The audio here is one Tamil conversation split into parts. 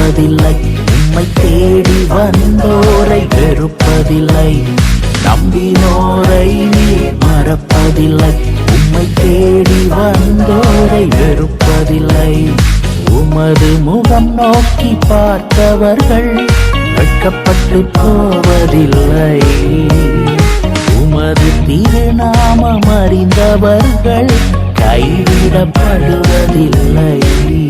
மறப்பதில்லை உம்மை தேடி வந்தோரை வெறுப்பதில்லை. நம்பினோரை நீ மறப்பதில்லை. உம்மை தேடி வந்தோரை வெறுப்பதில்லை. உமது முகம் நோக்கி பார்த்தவர்கள் வெட்கப்பட்டு போவதில்லை. உமது திருநாமம் அறிந்தவர்கள் கைவிடப்படுவதில்லை.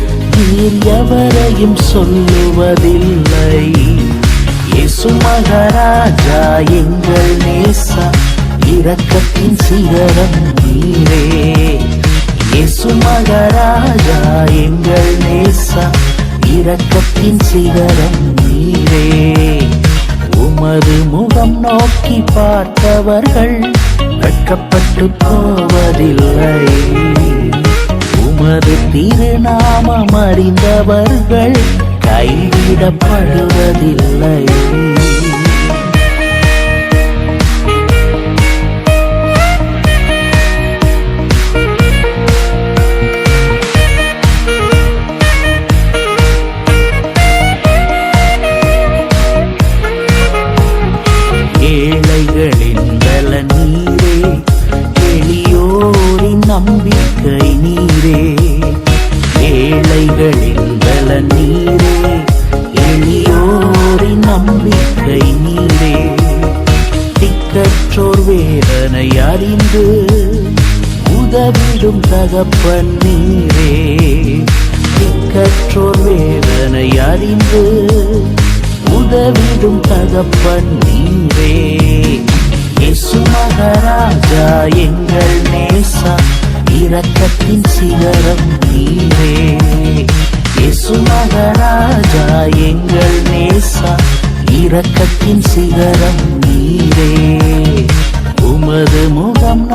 நீர் எவரையும் சொல்லுவதில்லை. இயேசு மகாராஜா எங்கள் நேசா இரக்கத்தின் சிகரம் நீரே. இயேசு மகாராஜா எங்கள் நேசா இரக்கத்தின் சிகரம் நீரே. உமது முகம் நோக்கி பார்த்தவர்கள் வெட்கப்பட்டு போவதில்லை. உமது திருநாமம் அறிந்தவர்கள் கைவிடப்படுவதில்லை. வந்து உதவிடும் தகப்பன் நீரே திக்கற்றோர் வேதனை அறிந்து உதவிடும் தகப்பன் நீரே இயேசு மகாராஜா எங்கள் நேசா இரக்கத்தின் சிகரம் நீரே. இயேசு மகாராஜா எங்கள் நேசா இரக்கத்தின் சிகரம் நீரே. உமது